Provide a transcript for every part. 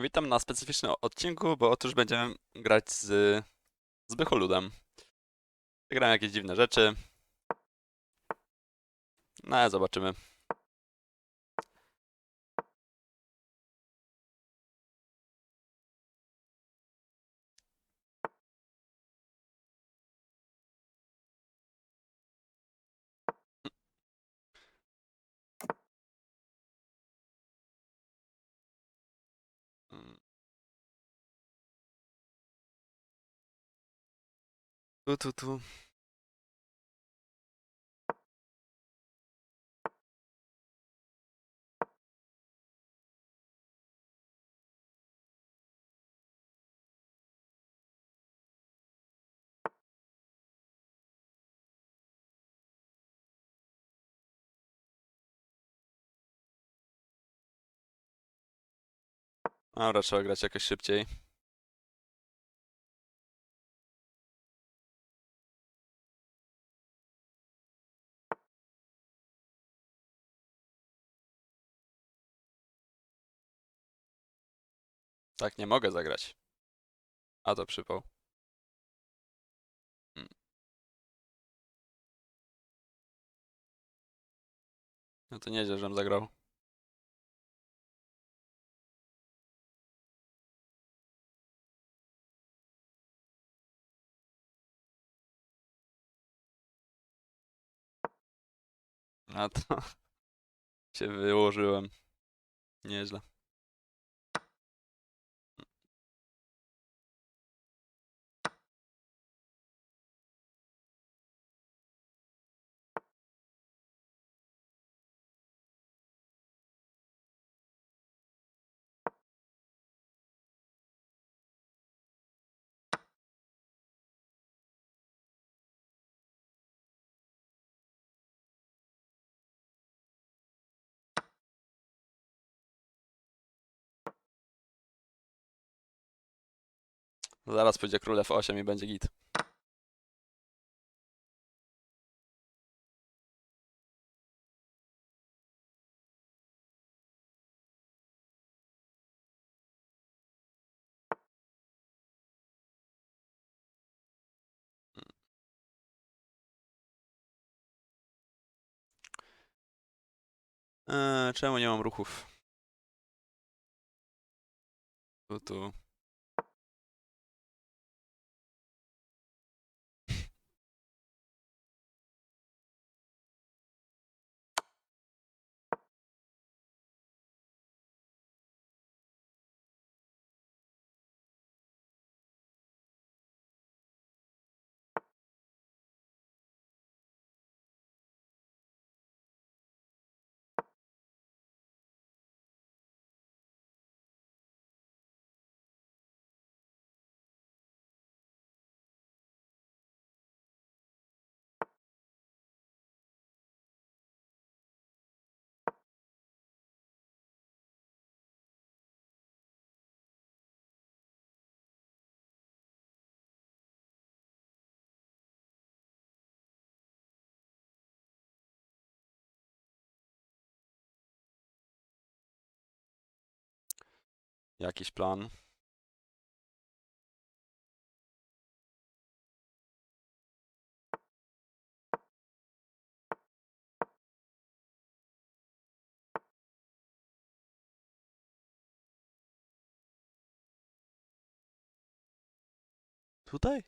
Witam na specyficznym odcinku, bo otóż będziemy grać z, z Bycholudem. Zagrałem jakieś dziwne rzeczy. No zobaczymy. Tu, tu, tu. Dobra, trzeba grać jakoś szybciej. Tak, nie mogę zagrać. A to przypał. Mm. No to nieźle, żem zagrał. A to się wyłożyłem. Nieźle. Zaraz pójdzie król F8 i będzie git. Eee, czemu nie mam ruchów? Tu, tu. Jakiś plan. Tutaj?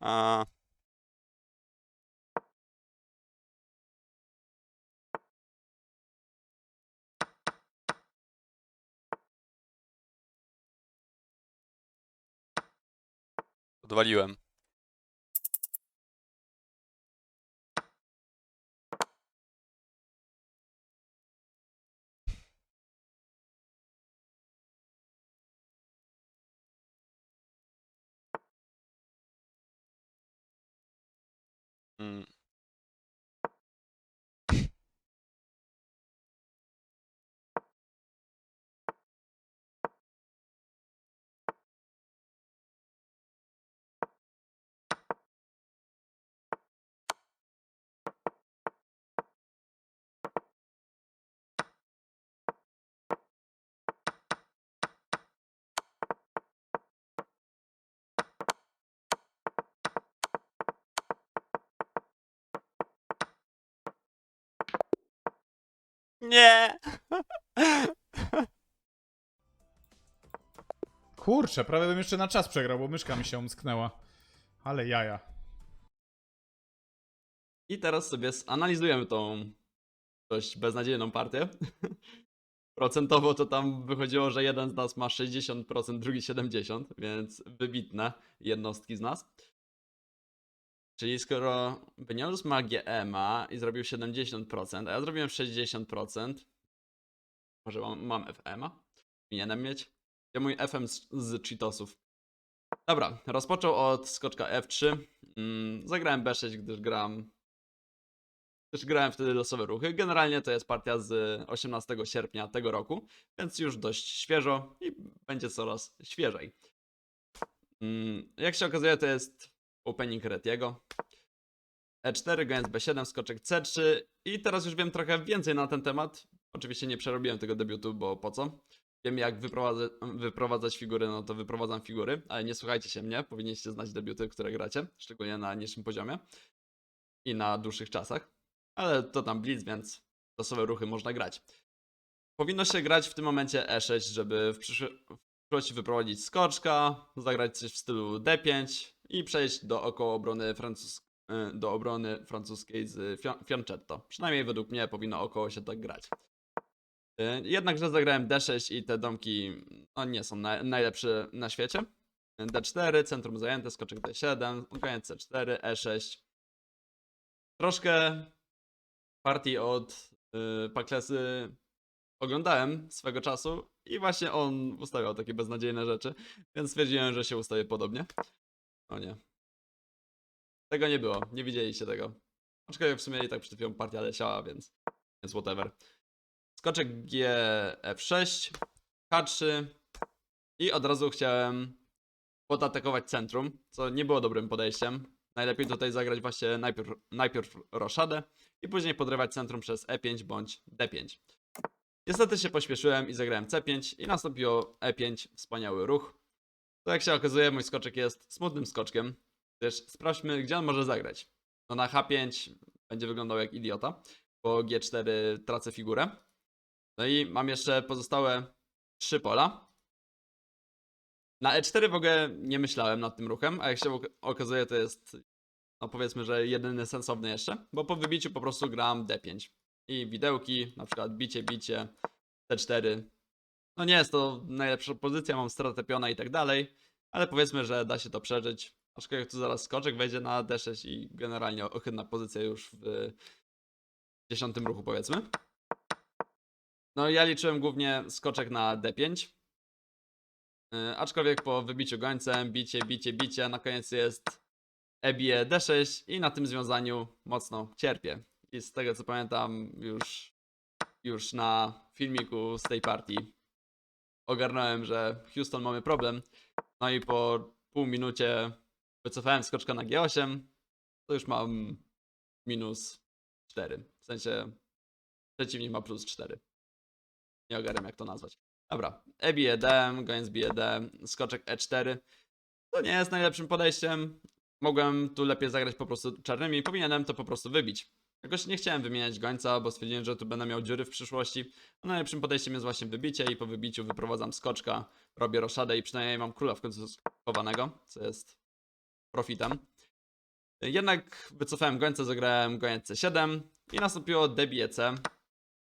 A... Odwaliłem. Nie! Kurczę, prawie bym jeszcze na czas przegrał, bo myszka mi się omsknęła. Ale jaja. I teraz sobie analizujemy tą dość beznadziejną partię. Procentowo to tam wychodziło, że jeden z nas ma 60%, drugi 70%, więc wybitne jednostki z nas. Czyli skoro Benialus ma GMA i zrobił 70%, a ja zrobiłem 60%, może mam, mam FM-a? Powinienem mieć. Ja mój FM z, z Cheetosów. Dobra, rozpoczął od skoczka F3. Mm, zagrałem B6, gdyż gram też grałem wtedy losowe ruchy. Generalnie to jest partia z 18 sierpnia tego roku, więc już dość świeżo i będzie coraz świeżej. Mm, Jak się okazuje, to jest opening Retiego. E4, gając B7, skoczek C3 i teraz już wiem trochę więcej na ten temat. Oczywiście nie przerobiłem tego debiutu, bo po co? Wiem jak wyprowadzać, figury, no to wyprowadzam figury, ale nie słuchajcie się mnie, powinniście znać debiuty, które gracie, szczególnie na niższym poziomie i na dłuższych czasach ale to tam blitz, więc losowe ruchy można grać. Powinno się grać w tym momencie E6, żeby w przyszłości wyprowadzić skoczka, zagrać coś w stylu D5 i przejść do około obrony, francus- y, do obrony francuskiej z Fianchetto. Przynajmniej według mnie powinno około się tak grać. Y, Jednakże zagrałem D6 i te domki no, nie są na, najlepsze na świecie. D4, centrum zajęte, skoczek D7, koniec C4, E6. Troszkę partii od y, Paklesy oglądałem swego czasu i właśnie on ustawiał takie beznadziejne rzeczy, więc stwierdziłem, że się ustawię podobnie. O nie. Tego nie było, nie widzieliście tego. Aczkolwiek w sumie i tak przed chwilą partia leciała, więc, więc whatever. Skoczek G, F6, H3 i od razu chciałem podatakować centrum, co nie było dobrym podejściem. Najlepiej tutaj zagrać właśnie najpierw, najpierw roszadę i później podrywać centrum przez E5 bądź D5. Niestety się pośpieszyłem i zagrałem C5 i nastąpiło E5, wspaniały ruch. To jak się okazuje, mój skoczek jest smutnym skoczkiem, gdyż sprawdźmy, gdzie on może zagrać. No na H5 będzie wyglądał jak idiota, bo G4 tracę figurę. No i mam jeszcze pozostałe trzy pola. Na E4 w ogóle nie myślałem nad tym ruchem, a jak się ok- okazuje, to jest no powiedzmy, że jedyny sensowny jeszcze, bo po wybiciu po prostu gram D5. I widełki, na przykład bicie, bicie, T4. No nie jest to najlepsza pozycja, mam stratę piona i tak dalej, ale powiedzmy, że da się to przeżyć. Aczkolwiek tu zaraz skoczek wejdzie na D6 i generalnie ohydna pozycja już w dziesiątym ruchu powiedzmy. No ja liczyłem głównie skoczek na D5. Yy, aczkolwiek po wybiciu gońcem, bicie, bicie, bicie, na koniec jest ebie D6 i na tym związaniu mocno cierpię. I z tego co pamiętam już, już na filmiku z tej partii ogarnąłem, że Houston mamy problem. No i po pół minucie wycofałem skoczka na G8, to już mam minus 4. W sensie przeciwnik ma plus 4. Nie ogarniam jak to nazwać. Dobra, E bije D, goniec bije D, skoczek E4. To nie jest najlepszym podejściem. Mogłem tu lepiej zagrać po prostu czarnymi, powinienem to po prostu wybić. Jakoś nie chciałem wymieniać gońca, bo stwierdziłem, że tu będę miał dziury w przyszłości. A najlepszym podejściem jest właśnie wybicie i po wybiciu wyprowadzam skoczka, robię roszadę i przynajmniej mam króla w końcu schowanego, co jest profitem. Jednak wycofałem gońca, zagrałem goniec C7 i nastąpiło debije C.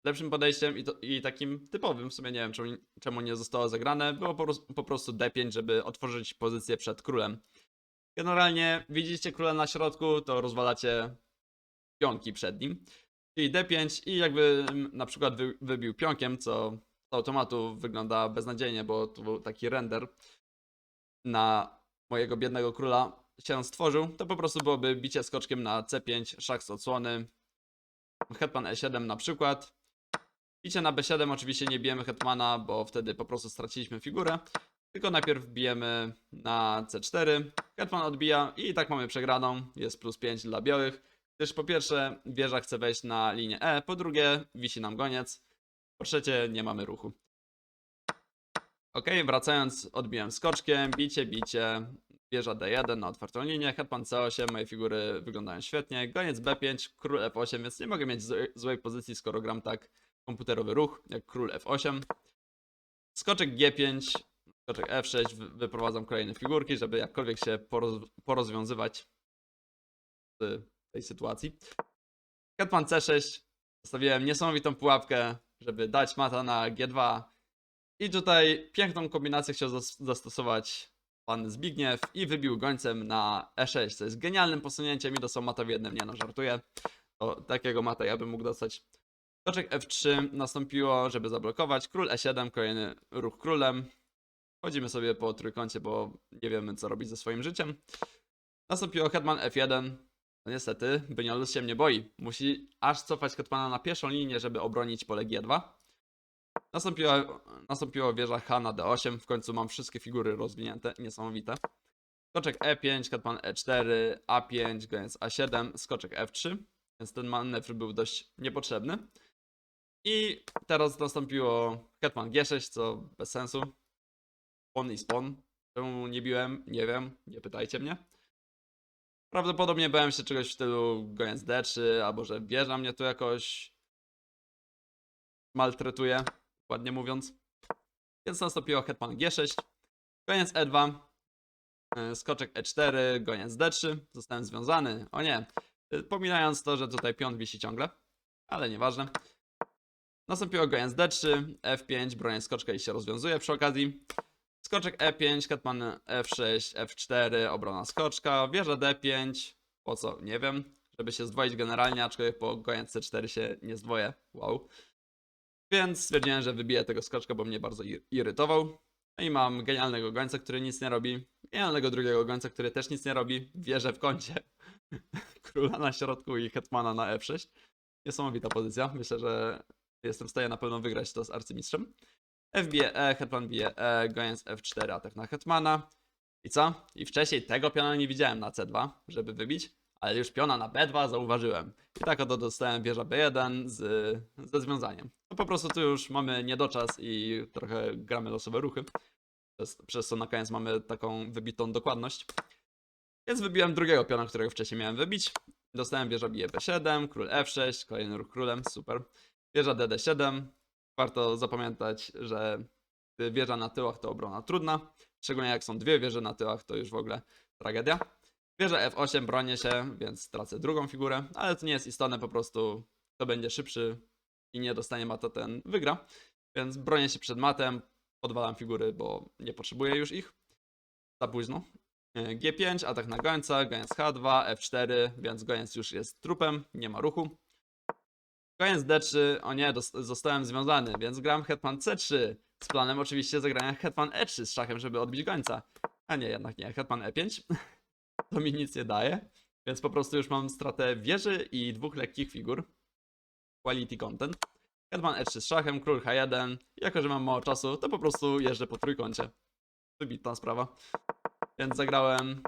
Lepszym podejściem i, to, i takim typowym, w sumie nie wiem czemu, czemu nie zostało zagrane, było po, po prostu D5, żeby otworzyć pozycję przed królem. Generalnie widzicie króla na środku, to rozwalacie pionki przed nim. Czyli D5 i jakby mm, na przykład wy, wybił pionkiem, co z automatu wygląda beznadziejnie, bo to był taki render na mojego biednego króla się stworzył, to po prostu byłoby bicie skoczkiem na C5, szach z odsłony, hetman E7 na przykład. Bicie na B7 oczywiście nie bijemy hetmana, bo wtedy po prostu straciliśmy figurę. Tylko najpierw bijemy na C4, hetman odbija i tak mamy przegraną, jest plus 5 dla białych. Gdyż po pierwsze wieża chce wejść na linię E, po drugie wisi nam goniec, po trzecie nie mamy ruchu. Ok, wracając, odbiłem skoczkiem, bicie, bicie, wieża D1 na otwartą linię, hetman C8, moje figury wyglądają świetnie, goniec B5, król F8, więc nie mogę mieć złej- pozycji, skoro gram tak komputerowy ruch, jak król F8. Skoczek G5, skoczek F6, wy- wyprowadzam kolejne figurki, żeby jakkolwiek się poroz porozwiązywać z tej sytuacji. Hetman C6, zostawiłem niesamowitą pułapkę, żeby dać mata na G2, i tutaj piękną kombinację chciał zas- zastosować pan Zbigniew i wybił gońcem na E6, co jest genialnym posunięciem i dostał mata w jednym. Nie no, żartuję. To takiego mata ja bym mógł dostać. Toczek F3 nastąpiło, żeby zablokować. Król E7, kolejny ruch królem. Chodzimy sobie po trójkącie, bo nie wiemy co robić ze swoim życiem. Nastąpiło hetman F1. No niestety, Byniolus się mnie boi. Musi aż cofać hetmana na pierwszą linię, żeby obronić pole G2. Nastąpiła, nastąpiła wieża H na D8. W końcu mam wszystkie figury rozwinięte. Niesamowite. Skoczek E5, hetman E4, A5, goniec A7, skoczek F3. Więc ten manewr był dość niepotrzebny. I teraz nastąpiło hetman G6, co bez sensu. Pon i spon. Czemu nie biłem? Nie wiem. Nie pytajcie mnie. Prawdopodobnie bałem się czegoś w stylu goniec D3, albo że wieża mnie tu jakoś maltretuje ładnie mówiąc. Więc nastąpiło hetman G6, goniec E2, e, skoczek E4, goniec D3, zostałem związany, o nie, E, pominając to, że tutaj pion wisi ciągle, ale nieważne. Nastąpiło goniec D3, F5, bronię skoczka i się rozwiązuje przy okazji. Skoczek E5, hetman F6, F4, obrona skoczka, wieża D5, po co, nie wiem, żeby się zdwoić generalnie, aczkolwiek po goniec C4 się nie zdwoję, wow. Więc stwierdziłem, że wybiję tego skoczka, bo mnie bardzo ir- irytował. No i mam genialnego gońca, który nic nie robi. Genialnego drugiego gońca, który też nic nie robi. Wieżę w kącie. Króla na środku i hetmana na F6. Niesamowita pozycja. Myślę, że jestem w stanie na pewno wygrać to z arcymistrzem. F bije E, hetman bije E, goniec F4, atak na hetmana. I co? I wcześniej tego piona nie widziałem na C2, żeby wybić, ale już piona na B2 zauważyłem. I tak oto dostałem wieża B1 z, ze związaniem. No po prostu tu już mamy niedoczas i trochę gramy losowe ruchy. Przez, przez co na koniec mamy taką wybitą dokładność. Więc wybiłem drugiego piona, którego wcześniej miałem wybić. Dostałem wieża bije B7, król F6, kolejny ruch królem, super. Wieża DD7. Warto zapamiętać, że wieża na tyłach to obrona trudna. Szczególnie jak są dwie wieże na tyłach, to już w ogóle tragedia. Wieża F8 bronię się, więc tracę drugą figurę, ale to nie jest istotne, po prostu kto będzie szybszy i nie dostanie mata, ten wygra. Więc bronię się przed matem, podwalam figury, bo nie potrzebuję już ich. Za późno. E, G5, atak na gońca, goniec H2, F4, więc goniec już jest trupem, nie ma ruchu. Goniec D3, o nie, zostałem związany, więc gram hetman C3 z planem oczywiście zagrania hetman E3 z szachem, żeby odbić gońca. A nie, jednak nie, hetman E5 to mi nic nie daje, więc po prostu już mam stratę wieży i dwóch lekkich figur. Quality content. Hetman E3 z szachem, król H1. Jako, że mam mało czasu, to po prostu jeżdżę po trójkącie. Wybitna sprawa. Więc zagrałem...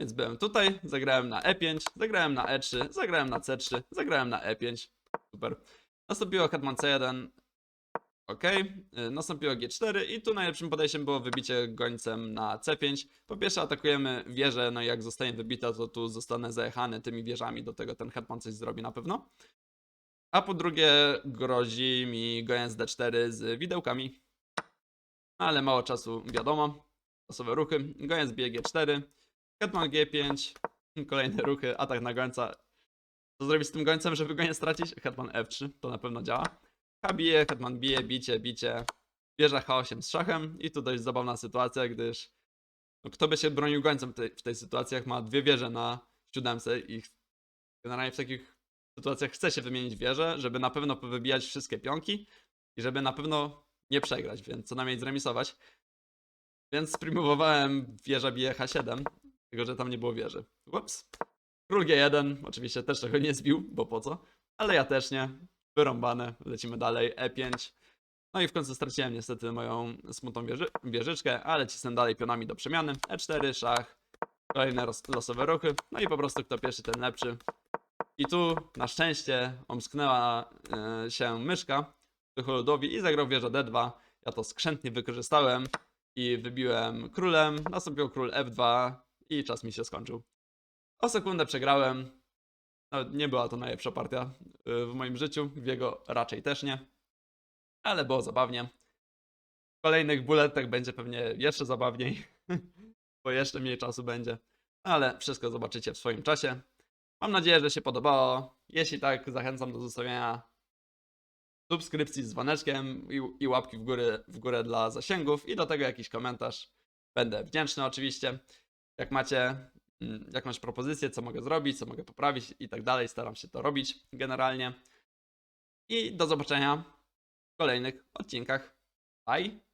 Więc byłem tutaj, zagrałem na E5, zagrałem na E3, zagrałem na C3, zagrałem na E5. Super. Nastąpiło hetman C1. Ok, nastąpiło G4 i tu najlepszym podejściem było wybicie gońcem na C5. Po pierwsze atakujemy wieżę, no i jak zostanie wybita, to tu zostanę zajechany tymi wieżami, do tego ten hetman coś zrobi na pewno. A po drugie grozi mi goniec D4 z widełkami. Ale mało czasu, wiadomo. Losowe ruchy. Goniec bije G4. Hetman G5. Kolejne ruchy, atak na gońca. Co zrobić z tym gońcem, żeby go nie stracić? Hetman F3, to na pewno działa. H bije, hetman bije, bicie, bicie. Wieża H8 z szachem i tu dość zabawna sytuacja, gdyż no, kto by się bronił gońcem w tej, w tej sytuacji, jak ma dwie wieże na siódemce i generalnie w takich sytuacjach chce się wymienić wieże, żeby na pewno wybijać wszystkie pionki i żeby na pewno nie przegrać, więc co najmniej zremisować. Więc spróbowałem wieża bije H7, tylko że tam nie było wieży. Ups. Król G1, oczywiście też tego nie zbił, bo po co? Ale ja też nie. Wyrąbane, lecimy dalej, E5. No i w końcu straciłem niestety moją smutną wieży wieżyczkę, ale cisnę dalej pionami do przemiany. E4, szach, kolejne losowe ruchy. No i po prostu kto pierwszy, ten lepszy. I tu na szczęście omsknęła e, się myszka Ludowi i zagrał wieżę D2. Ja to skrzętnie wykorzystałem i wybiłem królem. Nastąpił król F2 i czas mi się skończył. O sekundę przegrałem. Nawet nie była to najlepsza partia y, w moim życiu, w jego raczej też nie. Ale było zabawnie. W kolejnych bulletach będzie pewnie jeszcze zabawniej, bo jeszcze mniej czasu będzie. Ale wszystko zobaczycie w swoim czasie. Mam nadzieję, że się podobało. Jeśli tak, zachęcam do zostawienia subskrypcji z dzwoneczkiem i, i łapki w górę, w górę dla zasięgów i do tego jakiś komentarz. Będę wdzięczny oczywiście. Jak macie mm, jakąś propozycję, co mogę zrobić, co mogę poprawić i tak dalej, staram się to robić generalnie. I do zobaczenia w kolejnych odcinkach. Bye!